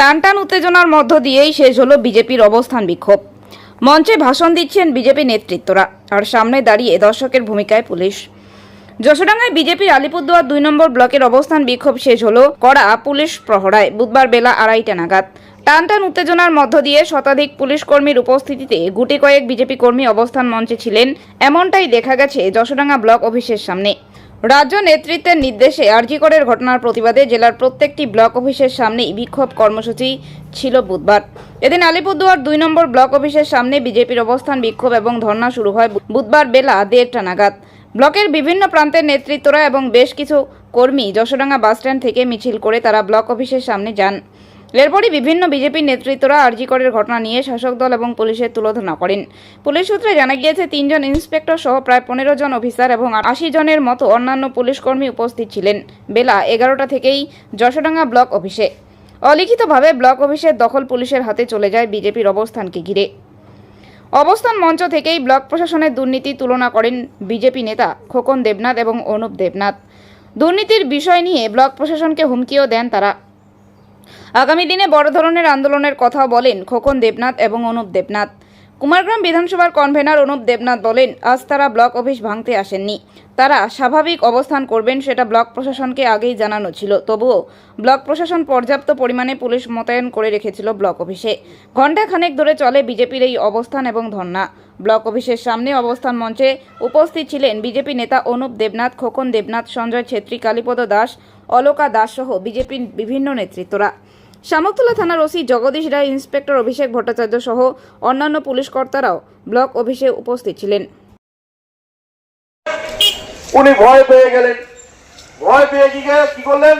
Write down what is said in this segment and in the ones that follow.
টানটান উত্তেজনার মধ্য দিয়েই শেষ হলো বিজেপির অবস্থান বিক্ষোভ। মঞ্চে ভাষণ দিচ্ছেন বিজেপি নেতৃত্বরা, আর সামনে দাঁড়িয়ে দর্শকের ভূমিকায় পুলিশ। যশোডাঙ্গায় বিজেপির আলিপুরদুয়ার দুই নম্বর ব্লকের অবস্থান বিক্ষোভ শেষ হলো কড়া পুলিশ প্রহরায়, বুধবার বেলা আড়াইটা নাগাদ। টানটান উত্তেজনার মধ্য দিয়ে শতাধিক পুলিশ কর্মীর উপস্থিতিতে গুটি কয়েক বিজেপি কর্মী অবস্থান মঞ্চে ছিলেন, এমনটাই দেখা গেছে যশোডাঙ্গা ব্লক অফিসের সামনে। রাজ্য নেতৃত্বের নির্দেশে আরজিকরের ঘটনার প্রতিবাদে জেলার প্রত্যেকটি ব্লক অফিসের সামনেই বিক্ষোভ কর্মসূচি ছিল বুধবার। এদিন আলিপুরদুয়ার দুই নম্বর ব্লক অফিসের সামনে বিজেপির অবস্থান বিক্ষোভ এবং ধর্না শুরু হয় বুধবার বেলা দেড়টা নাগাদ। ব্লকের বিভিন্ন প্রান্তের নেতৃত্বরা এবং বেশ কিছু কর্মী যশোডাঙ্গা বাসস্ট্যান্ড থেকে মিছিল করে তারা ব্লক অফিসের সামনে যান। এরপরই বিভিন্ন বিজেপির নেতৃত্বরা আরজিকরের ঘটনা নিয়ে শাসক দল এবং পুলিশের তুলোধনা করেন। পুলিশ সূত্রে জানা গিয়েছে, তিনজন ইন্সপেক্টর সহ প্রায় পনেরো জন অফিসার এবং আশি জনের মতো অন্যান্য পুলিশ কর্মী উপস্থিত ছিলেন। বেলা এগারোটা থেকেই যশোডাঙ্গা ব্লক অফিসে। অলিখিতভাবে ব্লক অফিসের দখল পুলিশের হাতে চলে যায় বিজেপির অবস্থানকে ঘিরে। অবস্থান মঞ্চ থেকেই ব্লক প্রশাসনের দুর্নীতি তুলনা করেন বিজেপি নেতা খোকন দেবনাথ এবং অনুপ দেবনাথ। দুর্নীতির বিষয় নিয়ে ব্লক প্রশাসনকে হুমকিও দেন তারা। আগামী দিনে বড় ধরনের আন্দোলনের কথা বলেন খোকন দেবনাথ এবং অনুপ দেবনাথ। কুমারগ্রাম বিধানসভার কনভেনার অনুপ দেবনাথ বলেন, আজ তারা ব্লক অফিস ভাঙতে আসেননি। তারা স্বাভাবিক অবস্থান করবেন সেটা ব্লক প্রশাসনকে আগেই জানানো ছিল। তবুও ব্লক প্রশাসন পর্যাপ্ত পরিমাণে পুলিশ মোতায়েন করে রেখেছিল ব্লক অফিসে। ঘণ্টা খানেক ধরে চলে বিজেপির এই অবস্থান এবং ধর্না ব্লক অফিসের সামনে অবস্থান মঞ্চে উপস্থিত ছিলেন বিজেপি নেতা অনুপ দেবনাথ, খোকন দেবনাথ, সঞ্জয় ছেত্রী, কালীপদ দাস, অলোকা দাস সহ বিজেপির বিভিন্ন নেতৃত্বরা। শামুকতলা থানার ওসি জগদীশ রায়, ইন্সপেক্টর অভিষেক ভট্টাচার্য সহ অন্যান্য পুলিশ কর্তারাও ব্লক অফিসে উপস্থিত ছিলেন। উনি ভয় পেয়ে গেলেন। ভয় পেয়ে কি কি করলেন?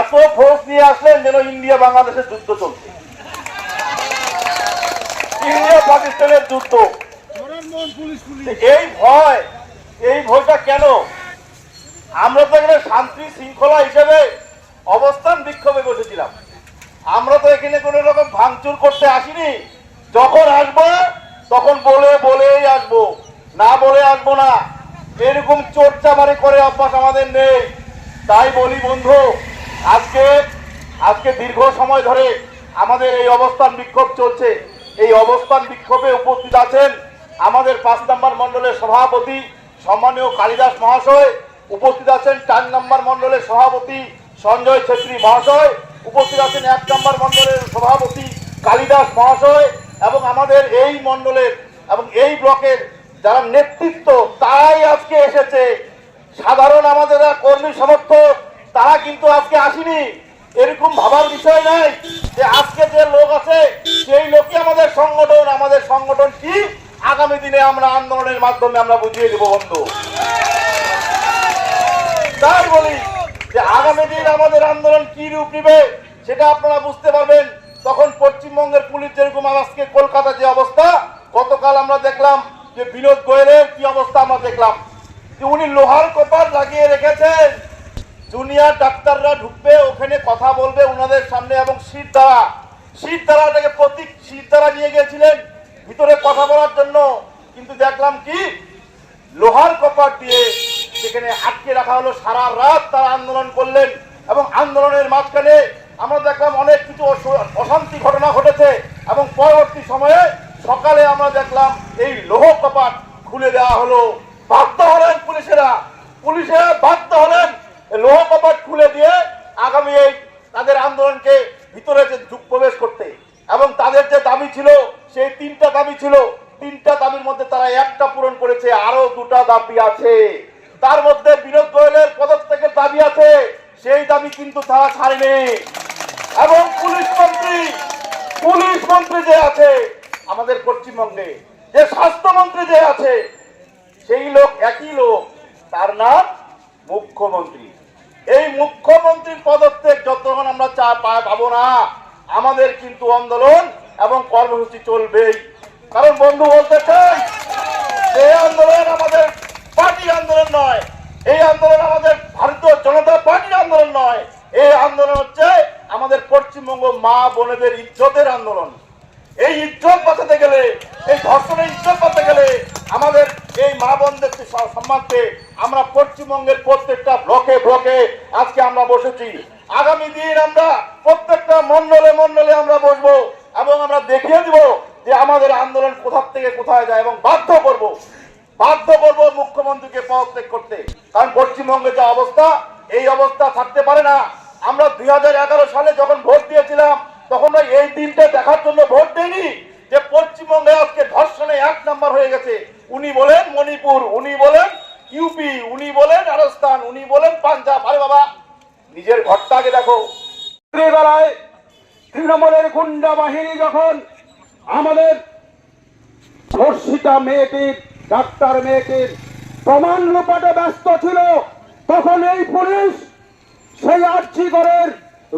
এত ফোর্স নিয়ে আসলেন যেন ইন্ডিয়া বাংলাদেশের যুদ্ধ চলছে। ইন্ডিয়া পাকিস্তানের যুদ্ধ। এই ভয়, এই ভয়টা কেন? আমরা তো এখানে শান্তি শৃঙ্খলা হিসেবে অবস্থান বিক্ষোভে বসেছিলাম। আমরা তো এখানে কোনো রকম ভাঙচুর করতে আসিনি। যখন আসব, তখন বলে, বলেই আসব। না বলে আসব না। এরকম চোরচামারি করে অভ্যাস আমাদের নেই। তাই বলি, বন্ধু, আজকে আজকে দীর্ঘ সময় ধরে আমাদের এই অবস্থান বিক্ষোভ চলছে। এই অবস্থান বিক্ষোভে উপস্থিত আছেন আমাদের পাঁচ নম্বর মণ্ডলের সভাপতি সম্মানীয় কালিদাস মহাশয়, উপস্থিত আছেন চার নম্বর মণ্ডলের সভাপতি সঞ্জয় ছেত্রী মহাশয়, উপস্থিত আছেন এক নম্বর মণ্ডলের সভাপতি কালিদাস মহাশয় এবং আমাদের এই মণ্ডলের এবং এই ব্লকের যারা নেতৃত্ব, তারাই আজকে এসেছে। সাধারণ আমাদের কর্মী সমর্থক, তারা কিন্তু আজকে আসেনি। এরকম ভাবার বিষয় নাই যে আজকে যে লোক আছে, সেই লোকই আমাদের সংগঠন আগামী দিনে আমরা আন্দোলনের মাধ্যমে আমরা বুঝিয়ে দেবো, বন্ধু। তাই বলি যে আগামী দিন আমাদের আন্দোলন কি রূপ নিবে, সেটা আপনারা বুঝতে পারবেন। তখন পশ্চিমবঙ্গের পুলিশ যেরকম আজকে কলকাতা যে অবস্থা, গতকাল আমরা দেখলাম যে বিনোদ গোয়েলের কি অবস্থা আমরা দেখলাম। যে উনি লোহার কপার লাগিয়ে রেখেছেন। জুনিয়র ডাক্তাররা ঢুকবে, ওখানে কথা বলবে ওনাদের সামনে এবং শীত দ্বারা শীত দ্বারাটাকে প্রতীক শীত দ্বারা নিয়ে গিয়েছিলেন। ভিতরে কথা বলার জন্য কিন্তু দেখলাম কি? লোহার কপার দিয়ে সেখানে আটকে রাখা হলো, সারা রাত তারা আন্দোলন করলেন এবং আন্দোলনের মাঝখানে আমরা দেখলাম অনেক কিছু অশান্তি ঘটনা ঘটেছে এবং পরবর্তী সময়ে সকালে আমরা দেখলাম এই লোহ কপাট খুলে দেওয়া হলো। বাধ্য হলেন পুলিশেরা। পুলিশেরা বাধ্য হলেন লোহ কপাট খুলে দিয়ে আগামী এই তাদের আন্দোলনকে ভিতরে যে প্রবেশ করতে। এবং তাদের যে দাবি ছিল সেই তিনটা দাবি ছিল। তিনটা দাবির মধ্যে তারা একটা পূরণ করেছে আরও দুটা দাবি আছে। তার মধ্যে বিনোদ গোয়েলের পদত্যাগের দাবি আছে, সেই দাবি কিন্তু তারা ছাড়েনি। এবং পুলিশ মন্ত্রী পুলিশ মন্ত্রী যে আছে, আমাদের পশ্চিমবঙ্গে যে স্বাস্থ্যমন্ত্রী যে আছে, সেই লোক একই লোক, তার নাম মুখ্যমন্ত্রী। এই মুখ্যমন্ত্রীর পদত্যাগ যতক্ষণ আমরা চা পাবো না আমাদের কিন্তু আন্দোলন এবং কর্মসূচি চলবেই। কারণ বন্ধু বলতে চাই এই আন্দোলন আমাদের পার্টির আন্দোলন নয়, এই আন্দোলন আমাদের ভারতীয় জনতা পার্টির আন্দোলন নয়। এই আন্দোলন হচ্ছে আমাদের পশ্চিমবঙ্গ মা বোনেদের ইজ্জতের আন্দোলন। এই ইজ্জত বাঁচাতে গেলে, এই ধর্ষণের ইজ্জত বাঁচাতে গেলে আমাদের এই মা বোনদের সম্মানতে আমরা পশ্চিমবঙ্গের প্রত্যেকটা ব্লকে ব্লকে আজকে আমরা বসেছি। আগামী দিন আমরা প্রত্যেকটা মন্ডলে মন্ডলে আমরা বসবো এবং আমরা দেখিয়ে দিব যে আমাদের আন্দোলন কোথা থেকে কোথায় যায় এবং বাধ্য করব বাধ্য করব মুখ্যমন্ত্রীকে পদত্যাগ করতে। কারণ পশ্চিমবঙ্গের যা অবস্থা, এই অবস্থা থাকতে পারে না। আমরা দুই সালে যখন ভোট দিয়েছিলাম, তখন এই দিনটা দেখার জন্য ভোট দেয়নি যে পশ্চিমবঙ্গে আজকে ধর্ষণে এক নাম্বার হয়ে গেছে। উনি বলেন মণিপুর, উনি বলেন ইউপি, উনি বলেন রাজস্থান, উনি বলেন পাঞ্জাব। আরে বাবা, নিজের ঘরটা আগে দেখো। বেলায় তৃণমূলের গুন্ডা বাহিনী যখন আমাদের ধর্ষিতা মেয়েটির, ডাক্তার মেয়েটির প্রমাণ লোপাটে ব্যস্ত ছিল, তখন এই পুলিশ সেই আর্চিগরের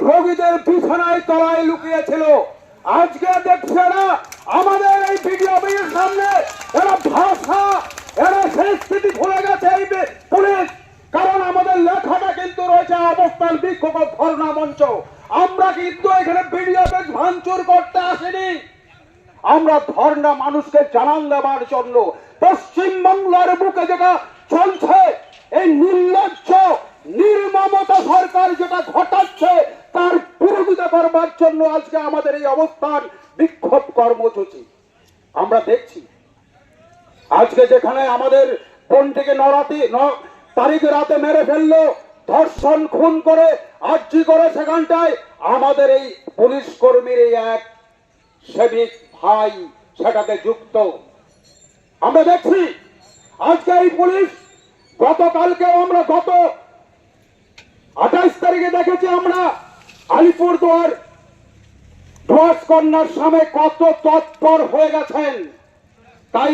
রোগীদের বিছানায় তলায় লুকিয়েছিল। আজকে দেখছে না, আমাদের এই ভিডিও অফিসের সামনে এরা ভাষা, এরা সেই স্থিতি ভুলে গেছে এই পুলিশ। কারণ আমাদের লেখাটা কিন্তু রয়েছে অবস্থান বিক্ষোভ ধর্ণা মঞ্চ। আমরা কিন্তু এখানে অফিস ভাঙচুর করতে আসেনি। আমরা ধর্ণা মানুষকে জানান দেওয়ার জন্য পশ্চিমবাংলার বুকে যেটা চলছে, এই নির্লজ্জ, নির্মমতা সরকার যেটা ঘটাচ্ছে, তার বিরোধিতা করবার জন্য আজকে আমাদের এই অবস্থান বিক্ষোভ কর্মসূচি। আমরা দেখছি, আজকে যেখানে আমাদের বোনটিকে নরাতে ন- তারিখ রাতে মেরে ফেলল ধর্ষণ খুন করে, আর্জি করে সেখানটায় আমাদের এই পুলিশ কর্মীর এক সেবিক ভাই সেটাতে যুক্ত। আমরা দেখছি, আজকে এই পুলিশ গতকালকেও আমরা গত আঠাইশ তারিখে দেখেছি আমরা আলিপুরদুয়ার ধোয়াস কন্যার সামনে কত তৎপর হয়ে গেছেন, তাই